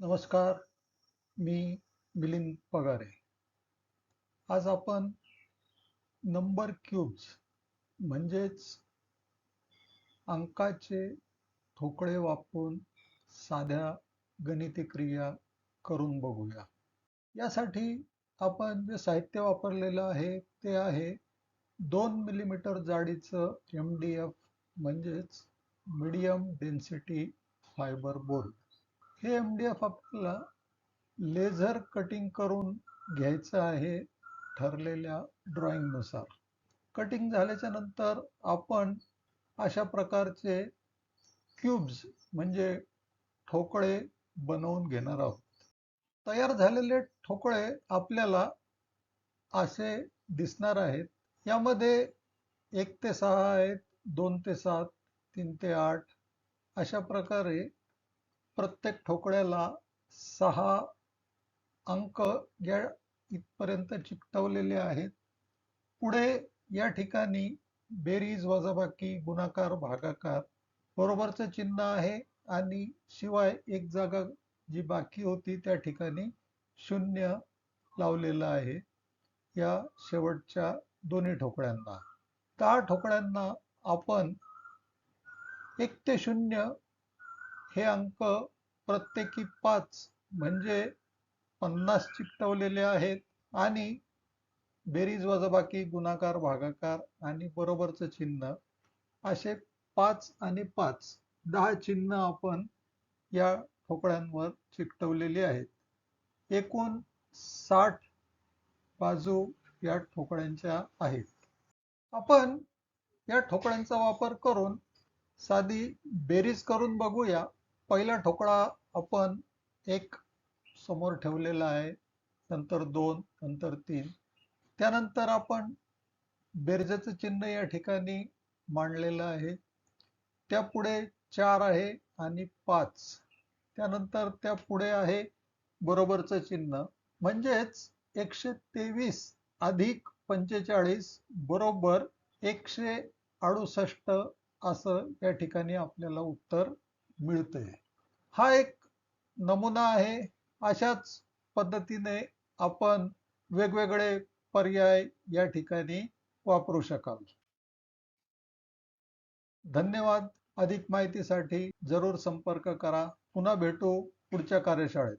नमस्कार मी मिलिंद पगारे. आज आपण नंबर क्यूब्स म्हणजेच अंकाचे ठोकळे वापरून साध्या गणिती क्रिया करून बघूया. यासाठी आपण जे साहित्य वापरलेलं आहे ते आहे दोन मिलीमीटर जाडीचं एम डी एफ म्हणजेच मिडियम डेन्सिटी फायबर बोर्ड हे एम डी एफ आपल्याला लेझर कटिंग करून घ्यायचं आहे ठरलेल्या ड्रॉइंगनुसार कटिंग झाल्याच्यानंतर आपण अशा प्रकारचे क्यूब्स म्हणजे ठोकळे बनवून घेणार आहोत. तयार झालेले ठोकळे आपल्याला असे दिसणार आहेत. यामध्ये एक ते सहा आहेत दोन ते सात तीन ते आठ अशा प्रकारे प्रत्येक ठोकळ्याला सहा अंक या इथपर्यंत चिकटवलेले आहेत. पुढे या ठिकाणी बेरीज वजाबाकी गुणाकार भागाकार बरोबरचं चिन्ह आहे आणि शिवाय एक जागा जी बाकी होती त्या ठिकाणी शून्य लावलेलं आहे. या शेवटच्या दोन्ही ठोकळ्यांना. त्या ठोकळ्यांना आपण एक ते शून्य हे अंक प्रत्येकी पाच म्हणजे पन्नास चिकटवलेले आहेत. आणि बेरीज वजाबाकी गुणाकार भागाकार आणि बरोबरचं चिन्ह असे पाच आणि पाच दहा चिन्ह आपण या ठोकळ्यांवर चिकटवलेली आहेत. एकूण साठ बाजू या ठोकळ्यांच्या आहेत. आपण या ठोकळ्यांचा वापर करून साधी बेरीज करून बघूया. पहिला ठोकळा आपण एक समोर ठेवलेला आहे नंतर दोन नंतर तीन. त्यानंतर आपण बेरजेचं चिन्ह या ठिकाणी मांडलेलं आहे. त्यापुढे चार आहे आणि पाच. त्यानंतर त्या पुढे आहे बरोबरचं चिन्ह. म्हणजेच एकशे तेवीस अधिक पंचेचाळीस बरोबर एकशे अडुसष्ट असं या ठिकाणी आपल्याला उत्तर मिळते. हा एक नमुना आहे. अशाच पद्धतीने आपण वेगवेगळे पर्याय या ठिकाणी वापरू शकाल. धन्यवाद. अधिक माहितीसाठी जरूर संपर्क करा. पुन्हा भेटू पुढच्या कार्यशाळेत.